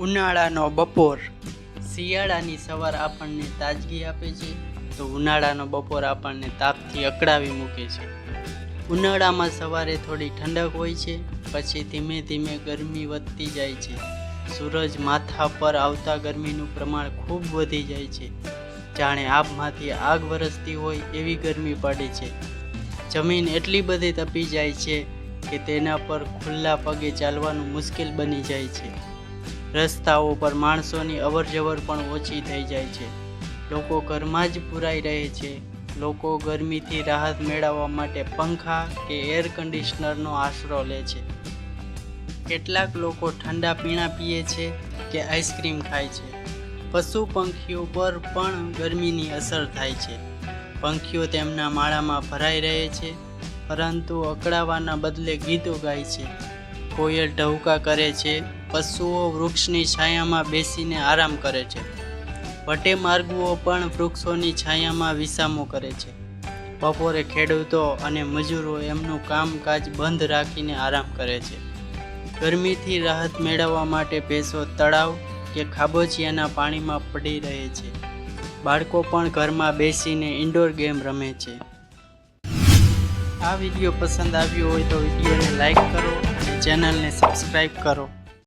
ઉનાળાનો બપોર. શિયાળાની સવાર આપણને તાજગી આપે છે, તો ઉનાળાનો બપોર આપણને તાપથી અકળાવી મૂકે છે. ઉનાળામાં સવારે થોડી ઠંડક હોય છે, પછી ધીમે ધીમે ગરમી વધતી જાય છે. સૂરજ માથા પર આવતા ગરમીનું પ્રમાણ ખૂબ વધી જાય છે. જાણે આપમાંથી આગ વરસતી હોય એવી ગરમી પડે છે. જમીન એટલી બધી તપી જાય છે કે તેના પર ખુલ્લા પગે ચાલવાનું મુશ્કેલ બની જાય છે. રસ્તાઓ પર માણસોની અવરજવર પણ ઓછી થઈ જાય છે. લોકો ઘરમાં જ પુરાઈ રહે છે. લોકો ગરમીથી રાહત મેળવવા માટે પંખા કે એર કન્ડિશનરનો આશરો લે છે. કેટલાક લોકો ઠંડા પીણા પીએ છે કે આઈસ્ક્રીમ ખાય છે. પશુ પંખીઓ પર પણ ગરમીની અસર થાય છે. પંખીઓ તેમના માળામાં ભરાઈ રહે છે, પરંતુ અકળાવાના બદલે ગીતો ગાય છે. કોયલ ઢવકા કરે છે પશુઓ વૃક્ષની છાયામાં બેસીને આરામ કરે છે. વટે માર્ગુઓ પણ વૃક્ષોની છાયામાં વિસામો કરે છે. બપોરે ખેડૂતો અને મજૂરો એમનું કામકાજ બંધ રાખીને આરામ કરે છે. ગરમીથી રાહત મેળવવા માટે ભેંસો તળાવ કે ખાબોચિયાના પાણીમાં પડી રહે છે. બાળકો પણ ઘરમાં બેસીને ઇન્ડોર ગેમ રમે છે. આ વીડિયો પસંદ આવ્યો હોય તો વિડીયોને લાઈક કરો અને ચેનલને સબસ્ક્રાઈબ કરો.